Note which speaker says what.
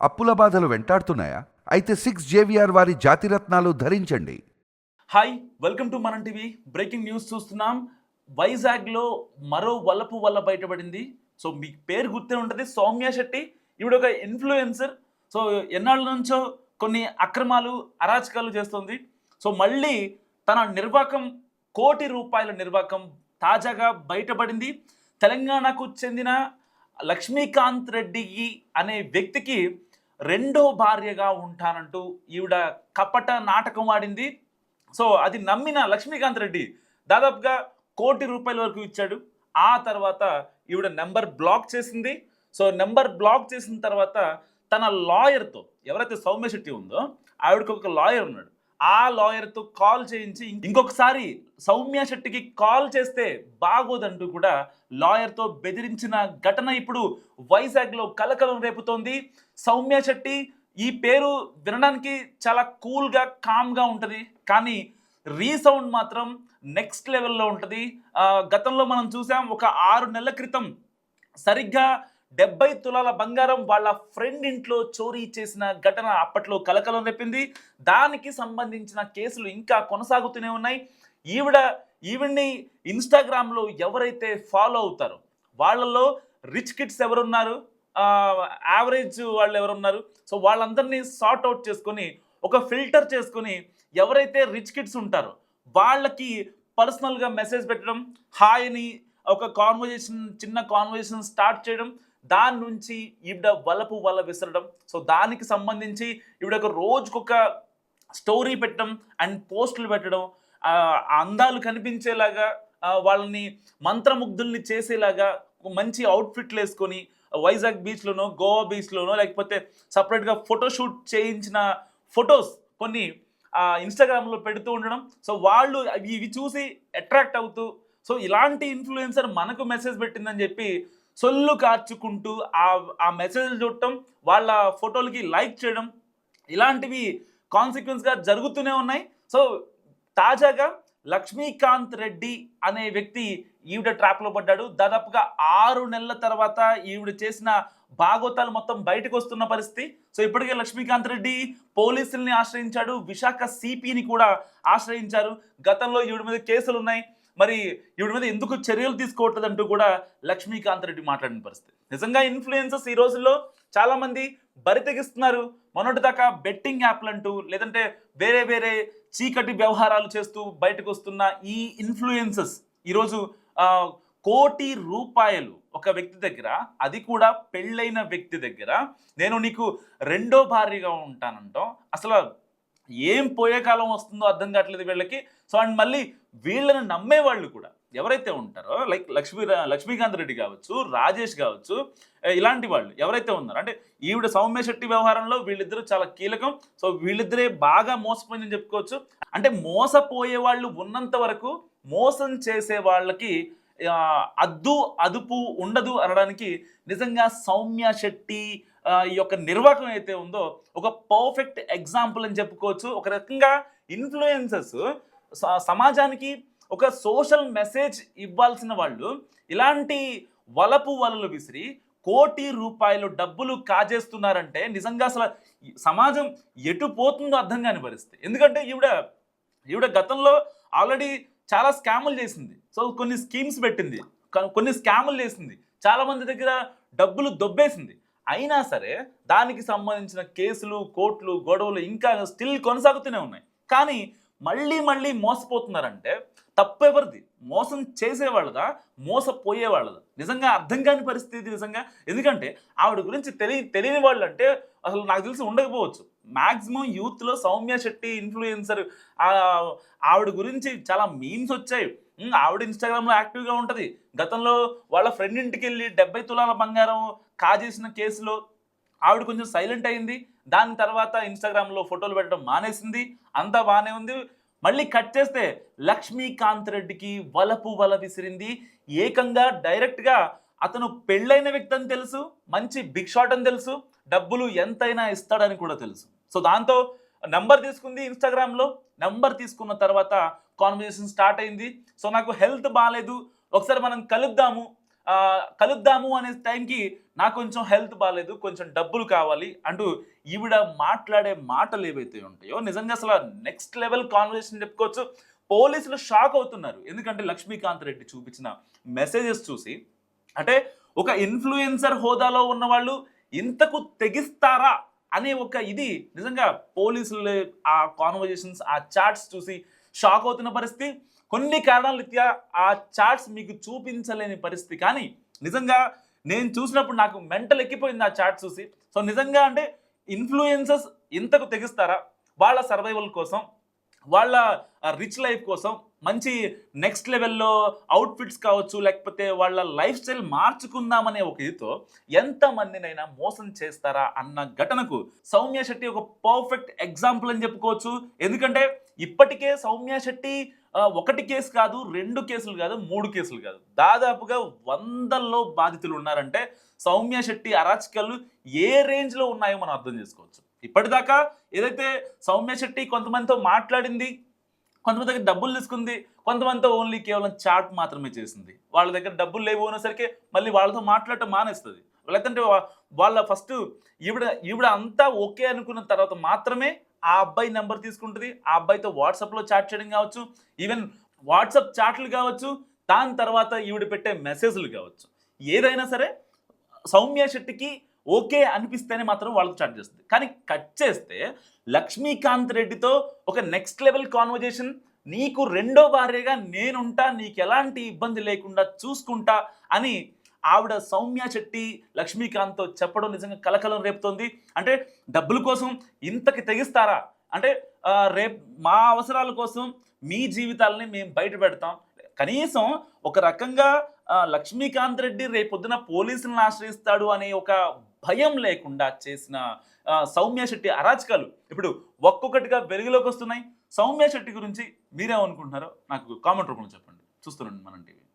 Speaker 1: అప్పుల బాధలు వెంటాడుతున్నాయా? అయితే సిక్స్ జేవిఆర్ వారి జాతిరత్నాలు ధరించండి.
Speaker 2: Hi welcome to Manam TV breaking news చూస్తున్నాం. వైజాగ్లో మరో వలపు వల్ల బయటపడింది. సో మీ పేరు గుర్తే ఉంటుంది సౌమ్య శెట్టి. ఈవిడ ఒక ఇన్ఫ్లుయెన్సర్ సో ఎన్నాళ్ళ నుంచో కొన్ని అక్రమాలు అరాచకాలు చేస్తుంది. సో మళ్ళీ తన నిర్వాకం కోటి రూపాయల నిర్వాకం తాజాగా బయటపడింది. తెలంగాణకు చెందిన లక్ష్మీకాంత్ రెడ్డి అనే వ్యక్తికి రెండో భార్యగా ఉంటానంటూ ఈవిడ కపట నాటకం ఆడింది. సో అది నమ్మిన లక్ష్మీకాంత్ రెడ్డి దాదాపుగా కోటి రూపాయల వరకు ఇచ్చాడు. ఆ తర్వాత ఈవిడ నెంబర్ బ్లాక్ చేసింది. సో నెంబర్ బ్లాక్ చేసిన తర్వాత తన లాయర్తో ఎవరైతే సౌమ్య శెట్టి ఉందో ఆవిడకి ఒక లాయర్ ఉన్నాడు. ఆ లాయర్తో కాల్ చేయించి ఇంకొకసారి సౌమ్య శెట్టికి కాల్ చేస్తే బాగోదంటూ కూడా లాయర్తో బెదిరించిన ఘటన ఇప్పుడు వైజాగ్లో కలకలం రేపుతోంది. సౌమ్య శెట్టి ఈ పేరు వినడానికి చాలా కూల్గా కామ్గా ఉంటుంది. కానీ రీసౌండ్ మాత్రం నెక్స్ట్ లెవెల్లో ఉంటుంది. గతంలో మనం చూసాం ఒక ఆరు నెలల క్రితం సరిగ్గా డెబ్బై తులాల బంగారం వాళ్ళ ఫ్రెండ్ ఇంట్లో చోరీ చేసిన ఘటన అప్పట్లో కలకలం రేపింది. దానికి సంబంధించిన కేసులు ఇంకా కొనసాగుతూనే ఉన్నాయి. ఈవిడ ఈవిడ్ని ఇన్స్టాగ్రామ్లో ఎవరైతే ఫాలో అవుతారో వాళ్ళలో రిచ్ కిడ్స్ ఎవరున్నారు? యావరేజ్ వాళ్ళు ఎవరున్నారు? సో వాళ్ళందరినీ సార్ట్ అవుట్ చేసుకొని ఒక ఫిల్టర్ చేసుకొని ఎవరైతే రిచ్ కిడ్స్ ఉంటారో వాళ్ళకి పర్సనల్గా మెసేజ్ పెట్టడం హాయ్ అని ఒక కాన్వర్జేషన్ చిన్న కాన్వర్జేషన్ స్టార్ట్ చేయడం దాని నుంచి ఈవిడ వలపు వల విసరడం. సో దానికి సంబంధించి ఈవిడ ఒక రోజుకొక స్టోరీ పెట్టడం అండ్ పోస్టులు పెట్టడం అందాలు కనిపించేలాగా వాళ్ళని మంత్రముగ్ధుల్ని చేసేలాగా మంచి అవుట్ఫిట్లు వేసుకొని వైజాగ్ బీచ్లోనో గోవా బీచ్లోనో లేకపోతే సపరేట్గా ఫోటోషూట్ చేయించిన ఫొటోస్ కొన్ని ఇన్స్టాగ్రామ్లో పెడుతూ ఉండడం. సో వాళ్ళు అవి ఇవి చూసి అట్రాక్ట్ అవుతూ సో ఇలాంటి ఇన్ఫ్లుయెన్సర్ మనకు మెసేజ్ పెట్టిందని చెప్పి సొల్లు కార్చుకుంటూ ఆ ఆ మెసేజ్ చూడటం వాళ్ళ ఫోటోలకి లైక్ చేయడం ఇలాంటివి కాన్సిక్వెన్స్గా జరుగుతూనే ఉన్నాయి. సో తాజాగా లక్ష్మీకాంత్ రెడ్డి అనే వ్యక్తి ఈవిడ ట్రాప్లో పడ్డాడు. దాదాపుగా ఆరు నెలల తర్వాత ఈవిడ చేసిన భాగోతాలు మొత్తం బయటకు వస్తున్న పరిస్థితి. సో ఇప్పటికే లక్ష్మీకాంత్ రెడ్డి పోలీసుల్ని ఆశ్రయించాడు. విశాఖ సిపిని కూడా ఆశ్రయించారు. గతంలో ఈవిడ మీద కేసులు ఉన్నాయి మరి ఈవిడ మీద ఎందుకు చర్యలు తీసుకోవట్లేదంటూ కూడా లక్ష్మీకాంత్ రెడ్డి మాట్లాడిన పరిస్థితి. నిజంగా ఇన్ఫ్లుయెన్సర్స్ ఈ రోజుల్లో చాలామంది బరి తెగిస్తున్నారు. మొన్నటి దాకా బెట్టింగ్ యాప్లు అంటూ లేదంటే వేరే వేరే చీకటి వ్యవహారాలు చేస్తూ బయటకు వస్తున్న ఈ ఇన్ఫ్లుయెన్సెస్ ఈరోజు కోటి రూపాయలు ఒక వ్యక్తి దగ్గర అది కూడా పెళ్ళైన వ్యక్తి దగ్గర నేను నీకు రెండో భార్యగా ఉంటానంటాం. అసలు ఏం పోయే కాలం వస్తుందో అర్థం కావట్లేదు వీళ్ళకి. సో అండ్ మళ్ళీ వీళ్ళని నమ్మే వాళ్ళు కూడా ఎవరైతే ఉంటారో లైక్ లక్ష్మీ లక్ష్మీకాంత్ రెడ్డి కావచ్చు రాజేష్ కావచ్చు ఇలాంటి వాళ్ళు ఎవరైతే ఉన్నారో అంటే ఈవిడ సౌమ్య శెట్టి వ్యవహారంలో వీళ్ళిద్దరూ చాలా కీలకం. సో వీళ్ళిద్దరే బాగా మోసపోయిందని చెప్పుకోవచ్చు. అంటే మోసపోయే వాళ్ళు ఉన్నంత వరకు మోసం చేసే వాళ్ళకి అద్దు అదుపు ఉండదు అనడానికి నిజంగా సౌమ్య శెట్టి ఈ యొక్క నిర్వాహకం అయితే ఉందో ఒక పర్ఫెక్ట్ ఎగ్జాంపుల్ అని చెప్పుకోవచ్చు. ఒక రకంగా ఇన్ఫ్లుయెన్సర్స్ సమాజానికి ఒక సోషల్ మెసేజ్ ఇవ్వాల్సిన వాళ్ళు ఇలాంటి వలపు వలలు విసిరి కోటి రూపాయలు డబ్బులు కాజేస్తున్నారంటే నిజంగా అసలు సమాజం ఎటు పోతుందో అర్థం కాని పరిస్థితి. ఎందుకంటే ఈవిడ ఈవిడ గతంలో ఆల్రెడీ చాలా స్కాములు చేసింది. సో కొన్ని స్కీమ్స్ పెట్టింది. కొన్ని స్కాములు చేసింది. చాలా మంది దగ్గర డబ్బులు దొబ్బేసింది. అయినా సరే దానికి సంబంధించిన కేసులు కోర్టులు గొడవలు ఇంకా స్టిల్ కొనసాగుతూనే ఉన్నాయి. కానీ మళ్ళీ మళ్ళీ మోసపోతున్నారంటే తప్పు ఎవరిది మోసం చేసేవాళ్ళదా? మోసపోయేవాళ్ళదా? నిజంగా అర్థం కాని పరిస్థితి నిజంగా? ఎందుకంటే ఆవిడ గురించి తెలియ తెలియని వాళ్ళు అంటే అసలు నాకు తెలిసి ఉండకపోవచ్చు. మ్యాక్సిమం యూత్లో సౌమ్య శెట్టి ఇన్ఫ్లుయెన్సర్ ఆవిడ గురించి చాలా మీమ్స్ వచ్చాయి. ఆవిడ ఇన్స్టాగ్రామ్లో యాక్టివ్గా ఉంటుంది. గతంలో వాళ్ళ ఫ్రెండ్ ఇంటికి వెళ్ళి డెబ్బై తులాల బంగారం కాజేసిన కేసులో ఆవిడ కొంచెం సైలెంట్ అయింది. దాని తర్వాత ఇన్స్టాగ్రామ్లో ఫోటోలు పెట్టడం మానేసింది. అంతా బాగానే ఉంది. మళ్ళీ కట్ చేస్తే లక్ష్మీకాంత్ రెడ్డికి వలపు వల విసిరింది. ఏకంగా డైరెక్ట్గా అతను పెళ్ళైన వ్యక్తి అని తెలుసు మంచి బిగ్ షాట్ అని తెలుసు డబ్బులు ఎంతైనా ఇస్తాడని కూడా తెలుసు. సో దాంతో నెంబర్ తీసుకుంది ఇన్స్టాగ్రామ్లో నెంబర్ తీసుకున్న తర్వాత కాన్వర్జేషన్ స్టార్ట్ అయింది. సో నాకు హెల్త్ బాగాలేదు ఒకసారి మనం కలుద్దాము. కలుద్దాము అనే టైంకి నాకు కొంచెం హెల్త్ బాగాలేదు కొంచెం డబ్బులు కావాలి అంటూ ఈవిడ మాట్లాడే మాటలు ఏవైతే ఉంటాయో నిజంగా అసలు నెక్స్ట్ లెవెల్ కాన్వర్సేషన్ చెప్పుకోవచ్చు. పోలీసులు షాక్ అవుతున్నారు. ఎందుకంటే లక్ష్మీకాంత్ రెడ్డి చూపించిన మెసేజెస్ చూసి అంటే ఒక ఇన్ఫ్లుయెన్సర్ హోదాలో ఉన్న వాళ్ళు ఇంతకు తెగిస్తారా అనే ఒక ఇది నిజంగా పోలీసులు ఆ కాన్వర్జేషన్స్ ఆ చాట్స్ చూసి షాక్ అవుతున్న పరిస్థితి. కొన్ని కారణాల రీత్యా ఆ చాట్స్ మీకు చూపించలేని పరిస్థితి. కానీ నిజంగా నేను చూసినప్పుడు నాకు మెంటల్ ఎక్కిపోయింది ఆ చాట్ చూసి. సో నిజంగా అంటే ఇన్ఫ్లుయెన్సెస్ ఇంతకు తెగిస్తారా? వాళ్ళ సర్వైవల్ కోసం వాళ్ళ రిచ్ లైఫ్ కోసం మంచి నెక్స్ట్ లెవెల్లో అవుట్ఫిట్స్ కావచ్చు లేకపోతే వాళ్ళ లైఫ్ స్టైల్ మార్చుకుందామనే ఒక ఇదితో ఎంతమందినైనా మోసం చేస్తారా అన్న ఘటనకు సౌమ్య శెట్టి ఒక పర్ఫెక్ట్ ఎగ్జాంపుల్ అని చెప్పుకోవచ్చు. ఎందుకంటే ఇప్పటికే సౌమ్య శెట్టి ఒకటి కేసు కాదు రెండు కేసులు కాదు మూడు కేసులు కాదు. దాదాపుగా వందల్లో బాధితులు ఉన్నారంటే సౌమ్య శెట్టి అరాచకాలు ఏ రేంజ్లో ఉన్నాయో మనం అర్థం చేసుకోవచ్చు. ఇప్పటిదాకా ఏదైతే సౌమ్య శెట్టి కొంతమందితో మాట్లాడింది కొంతమంది దగ్గర డబ్బులు తీసుకుంది కొంతమందితో ఓన్లీ కేవలం చాట్ మాత్రమే చేసింది. వాళ్ళ దగ్గర డబ్బులు లేవు అనేసరికి మళ్ళీ వాళ్ళతో మాట్లాడటం మానేస్తుంది. లేదంటే వాళ్ళ ఫస్ట్ ఈవిడ ఈవిడ అంతా ఓకే అనుకున్న తర్వాత మాత్రమే ఆ అబ్బాయి నెంబర్ తీసుకుంటుంది ఆ అబ్బాయితో వాట్సాప్లో చాట్ చేయడం కావచ్చు ఈవెన్ వాట్సాప్ చాట్లు కావచ్చు దాని తర్వాత ఈవిడ పెట్టే మెసేజ్లు కావచ్చు. ఏదైనా సరే సౌమ్య శెట్టికి ఓకే అనిపిస్తేనే మాత్రం వాళ్ళతో చాట్ చేస్తుంది. కానీ కట్ చేస్తే లక్ష్మీకాంత్ రెడ్డితో ఒక నెక్స్ట్ లెవెల్ కాన్వర్జేషన్ నీకు రెండో భార్యగా నేనుంటా నీకు ఎలాంటి ఇబ్బంది లేకుండా చూసుకుంటా అని ఆవిడ సౌమ్య శెట్టి లక్ష్మీకాంత్తో చెప్పడం నిజంగా కలకలం రేపుతోంది. అంటే డబ్బుల కోసం ఇంతకి తెగిస్తారా? అంటే రేపు మా అవసరాల కోసం మీ జీవితాలని మేము బయట పెడతాం. కనీసం ఒక రకంగా లక్ష్మీకాంత్ రెడ్డి రేపొద్దున పోలీసులను ఆశ్రయిస్తాడు అనే ఒక భయం లేకుండా చేసిన సౌమ్య శెట్టి అరాచకాలు ఇప్పుడు ఒక్కొక్కటిగా వెలుగులోకి వస్తున్నాయి. సౌమ్య శెట్టి గురించి మీరేమనుకుంటున్నారో నాకు కామెంట్ రూపంలో చెప్పండి. చూస్తున్నాండి మనం టీవీ.